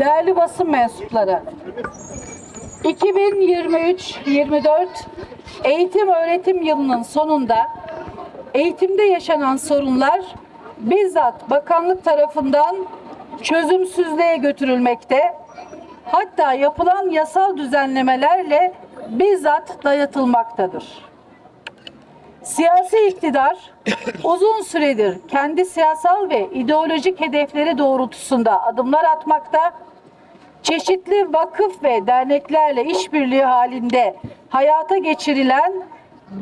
değerli basın mensupları, 2023-24 eğitim öğretim yılının sonunda eğitimde yaşanan sorunlar bizzat bakanlık tarafından çözümsüzlüğe götürülmekte. Hatta yapılan yasal düzenlemelerle bizzat dayatılmaktadır. Siyasi iktidar uzun süredir kendi siyasal ve ideolojik hedefleri doğrultusunda adımlar atmakta, çeşitli vakıf ve derneklerle işbirliği halinde hayata geçirilen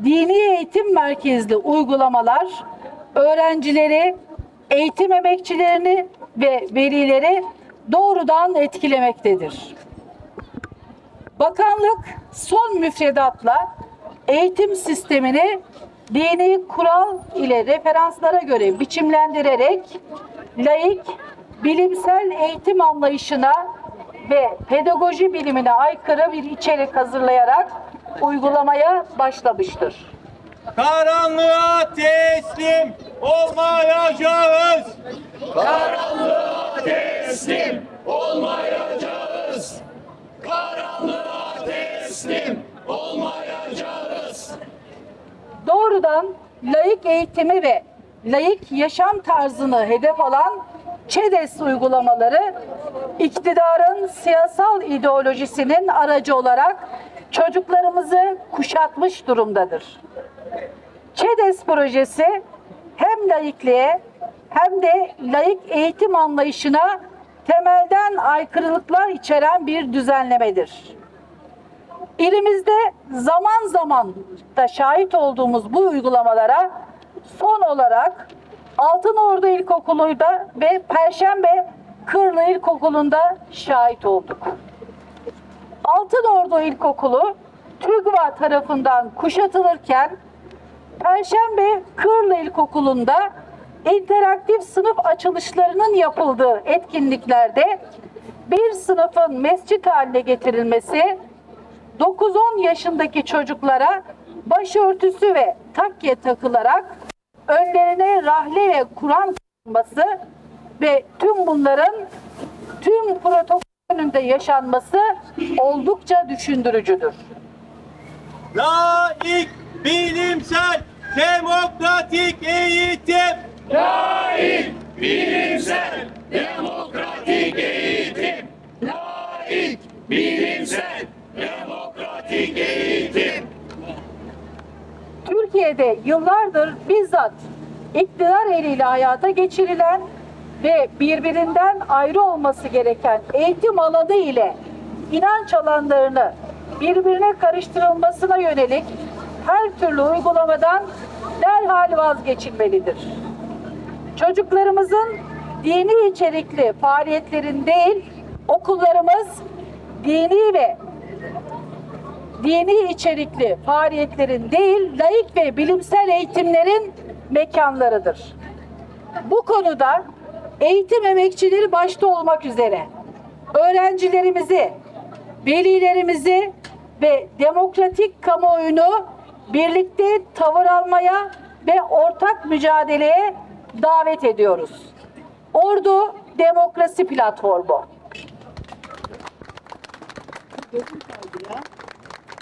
dini eğitim merkezli uygulamalar öğrencileri, eğitim emekçilerini ve velileri doğrudan etkilemektedir. Bakanlık son müfredatla eğitim sistemini dini kural ile referanslara göre biçimlendirerek laik, bilimsel eğitim anlayışına ve pedagoji bilimine aykırı bir içerik hazırlayarak uygulamaya başlamıştır. Karanlığa teslim olmayacağız. teslim olmayacağız. Karanlığa teslim olmayacağız. doğrudan laik eğitimi ve laik yaşam tarzını hedef alan ÇEDES uygulamaları iktidarın siyasal ideolojisinin aracı olarak çocuklarımızı kuşatmış durumdadır. ÇEDES projesi hem laikliğe hem de laik eğitim anlayışına temelden aykırılıklar içeren bir düzenlemedir. İlimizde zaman zaman da şahit olduğumuz bu uygulamalara son olarak Altınordu İlkokulu'da ve Perşembe Kırlı İlkokulu'nda şahit olduk. Altınordu İlkokulu TÜGVA tarafından kuşatılırken Perşembe Kırlı İlkokulu'nda interaktif sınıf açılışlarının yapıldığı etkinliklerde bir sınıfın mescit haline getirilmesi, 9-10 yaşındaki çocuklara başörtüsü ve takye takılarak önlerine rahle ve Kur'an konulması ve tüm bunların tüm protokol önünde yaşanması oldukça düşündürücüdür. Laik, bilimsel, demokratik eğitim. Laik, bilimsel, demokratik eğitim. Laik, bilimsel, demokratik eğitim. Türkiye'de yıllardır bizzat iktidar eliyle hayata geçirilen ve birbirinden ayrı olması gereken eğitim alanı ile inanç alanlarını birbirine karıştırılmasına yönelik her türlü uygulamadan derhal vazgeçilmelidir. Çocuklarımızın dini içerikli faaliyetlerin değil, okullarımız dini ve dini içerikli faaliyetlerin değil, laik ve bilimsel eğitimlerin mekanlarıdır. Bu konuda eğitim emekçileri başta olmak üzere öğrencilerimizi, velilerimizi ve demokratik kamuoyunu birlikte tavır almaya ve ortak mücadeleye davet ediyoruz. Ordu Demokrasi Platformu.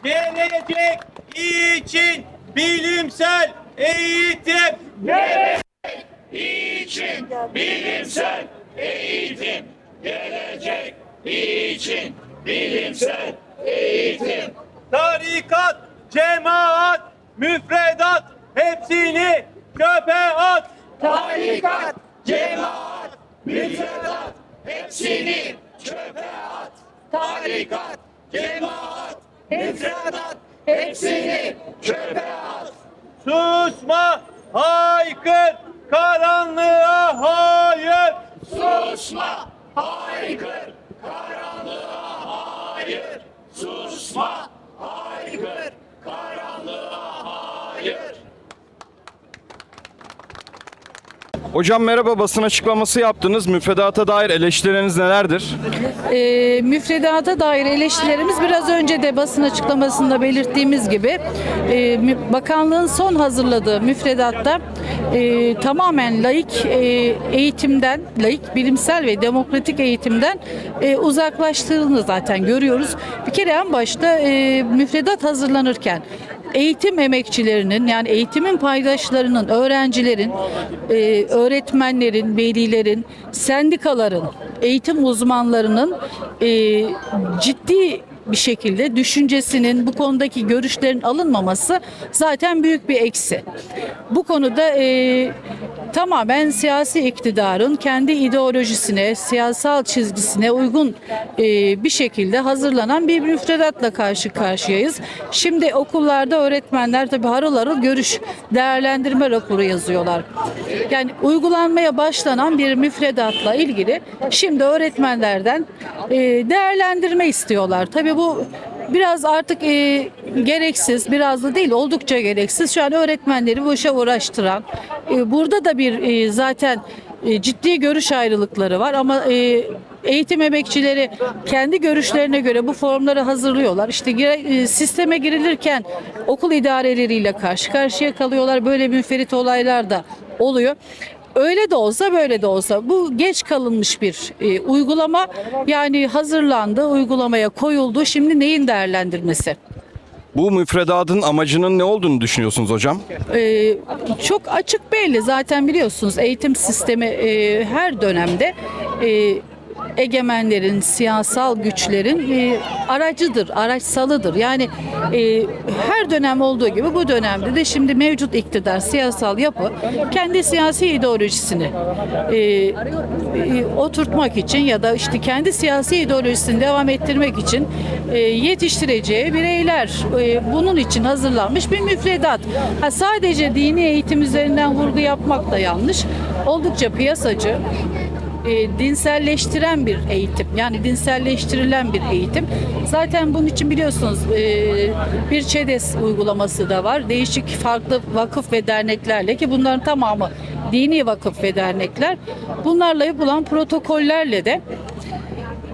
Gelecek için bilimsel eğitim. için bilimsel eğitim. Gelecek için bilimsel eğitim. Tarikat, cemaat, müfredat hepsini çöpe at. Tarikat, cemaat, müfredat hepsini çöpe at. Tarikat, cemaat, müfredat hepsini çöpe at. Susma, haykır, karanlığa hayır. Susma, haykır, karanlığa hayır. Susma, haykır, karanlığa hayır. Hocam merhaba basın açıklaması yaptınız. Müfredata dair eleştirileriniz nelerdir? E, müfredata dair eleştirilerimiz biraz önce de basın açıklamasında belirttiğimiz gibi e, bakanlığın son hazırladığı müfredatta e, tamamen laik e, eğitimden, laik bilimsel ve demokratik eğitimden e, uzaklaştığını zaten görüyoruz. Bir kere en başta e, müfredat hazırlanırken eğitim emekçilerinin yani eğitimin paydaşlarının, öğrencilerin, e, öğretmenlerin, velilerin, sendikaların, eğitim uzmanlarının e, ciddi bir şekilde düşüncesinin bu konudaki görüşlerin alınmaması zaten büyük bir eksi. Bu konuda e, tamamen siyasi iktidarın kendi ideolojisine, siyasal çizgisine uygun e, bir şekilde hazırlanan bir müfredatla karşı karşıyayız. Şimdi okullarda öğretmenler tabii harıl harıl görüş, değerlendirme raporu yazıyorlar. Yani uygulanmaya başlanan bir müfredatla ilgili şimdi öğretmenlerden e, değerlendirme istiyorlar. Tabii bu biraz artık e, gereksiz, biraz da değil oldukça gereksiz. Şu an öğretmenleri bu işe uğraştıran, e, burada da bir e, zaten e, ciddi görüş ayrılıkları var ama e, eğitim emekçileri kendi görüşlerine göre bu formları hazırlıyorlar. İşte gire- e, sisteme girilirken okul idareleriyle karşı karşıya kalıyorlar. Böyle münferit olaylar da oluyor. Öyle de olsa böyle de olsa bu geç kalınmış bir e, uygulama yani hazırlandı uygulamaya koyuldu şimdi neyin değerlendirmesi? Bu müfredatın amacının ne olduğunu düşünüyorsunuz hocam? Ee, çok açık belli zaten biliyorsunuz eğitim sistemi e, her dönemde e, egemenlerin, siyasal güçlerin e, aracıdır, araçsalıdır. Yani e, her dönem olduğu gibi bu dönemde de şimdi mevcut iktidar, siyasal yapı kendi siyasi ideolojisini e, e, oturtmak için ya da işte kendi siyasi ideolojisini devam ettirmek için e, yetiştireceği bireyler e, bunun için hazırlanmış bir müfredat. Ha, sadece dini eğitim üzerinden vurgu yapmak da yanlış. Oldukça piyasacı, e, dinselleştiren bir eğitim. Yani dinselleştirilen bir eğitim. Zaten bunun için biliyorsunuz e, bir ÇEDES uygulaması da var. Değişik farklı vakıf ve derneklerle ki bunların tamamı dini vakıf ve dernekler. Bunlarla yapılan protokollerle de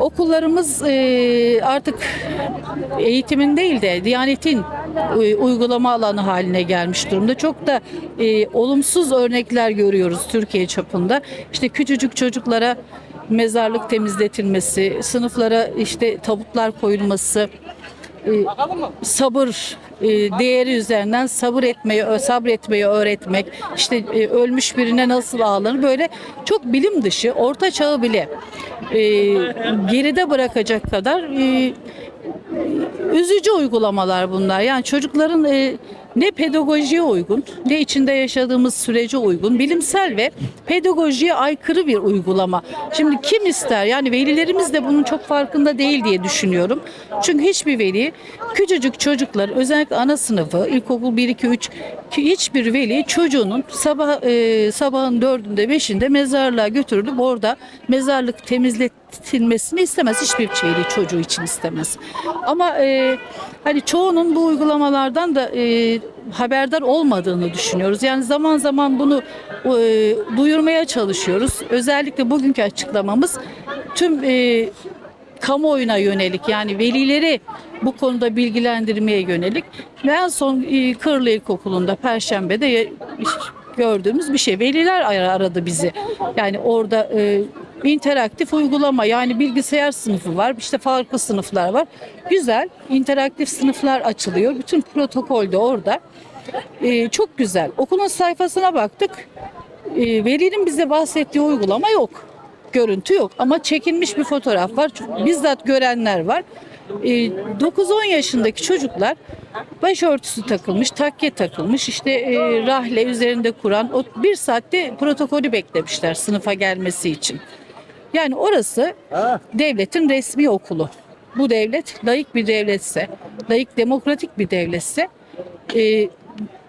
okullarımız e, artık eğitimin değil de Diyanet'in uygulama alanı haline gelmiş durumda. Çok da e, olumsuz örnekler görüyoruz Türkiye çapında. İşte küçücük çocuklara mezarlık temizletilmesi, sınıflara işte tabutlar koyulması, e, sabır e, değeri üzerinden sabır etmeyi sabretmeyi öğretmek işte e, ölmüş birine nasıl ağlanır böyle çok bilim dışı orta çağı bile e, geride bırakacak kadar e, üzücü uygulamalar bunlar. Yani çocukların e, ne pedagojiye uygun, ne içinde yaşadığımız sürece uygun, bilimsel ve pedagojiye aykırı bir uygulama. Şimdi kim ister? Yani velilerimiz de bunun çok farkında değil diye düşünüyorum. Çünkü hiçbir veli küçücük çocuklar özellikle ana sınıfı, ilkokul 1 2 3 ki hiçbir veli çocuğunun sabah e, sabahın dördünde beşinde mezarlığa götürülüp orada mezarlık temizletilmesini istemez. Hiçbir veli çocuğu için istemez. Ama e, hani çoğunun bu uygulamalardan da e, haberdar olmadığını düşünüyoruz. Yani zaman zaman bunu e, duyurmaya çalışıyoruz. Özellikle bugünkü açıklamamız tüm e, kamuoyuna yönelik yani velileri bu konuda bilgilendirmeye yönelik ve en son e, Kırlı İlkokulu'nda Perşembe'de gördüğümüz bir şey. Veliler ar- aradı bizi. Yani orada e, interaktif uygulama yani bilgisayar sınıfı var. işte farklı sınıflar var. Güzel interaktif sınıflar açılıyor. Bütün protokol de orada. E, çok güzel. Okulun sayfasına baktık. E, velinin bize bahsettiği uygulama yok görüntü yok ama çekilmiş bir fotoğraf var. Bizzat görenler var. Ee, 9-10 yaşındaki çocuklar başörtüsü takılmış, takke takılmış, işte e, rahle üzerinde kuran o bir saatte protokolü beklemişler sınıfa gelmesi için. Yani orası devletin resmi okulu. Bu devlet layık bir devletse, layık demokratik bir devletse e,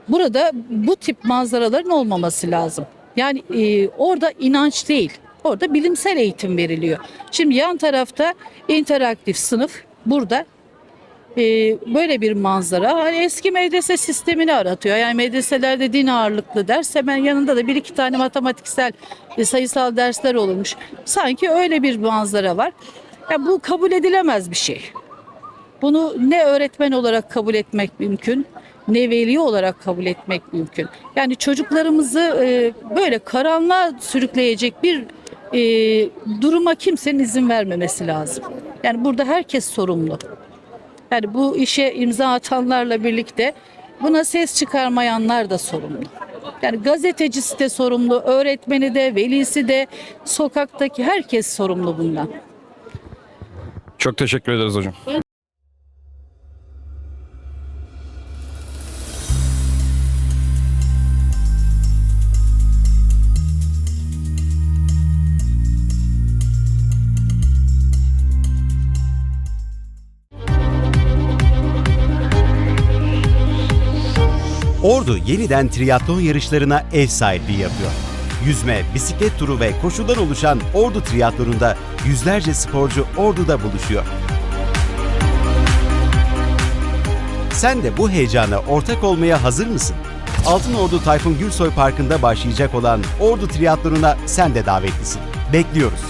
burada bu tip manzaraların olmaması lazım. Yani e, orada inanç değil, orada bilimsel eğitim veriliyor. Şimdi yan tarafta interaktif sınıf, burada böyle bir manzara. Hani eski medrese sistemini aratıyor. Yani medreselerde din ağırlıklı ders hemen yanında da bir iki tane matematiksel ve sayısal dersler olurmuş. Sanki öyle bir manzara var. Ya bu kabul edilemez bir şey. Bunu ne öğretmen olarak kabul etmek mümkün, ne veli olarak kabul etmek mümkün. Yani çocuklarımızı e, böyle karanlığa sürükleyecek bir e, duruma kimsenin izin vermemesi lazım. Yani burada herkes sorumlu. Yani bu işe imza atanlarla birlikte buna ses çıkarmayanlar da sorumlu. Yani gazetecisi de sorumlu, öğretmeni de, velisi de, sokaktaki herkes sorumlu bundan. Çok teşekkür ederiz hocam. Ordu yeniden triatlon yarışlarına ev sahipliği yapıyor. Yüzme, bisiklet turu ve koşudan oluşan Ordu Triatlonu'nda yüzlerce sporcu Ordu'da buluşuyor. Sen de bu heyecana ortak olmaya hazır mısın? Altınordu Tayfun Gürsoy Parkı'nda başlayacak olan Ordu Triatlonu'na sen de davetlisin. Bekliyoruz.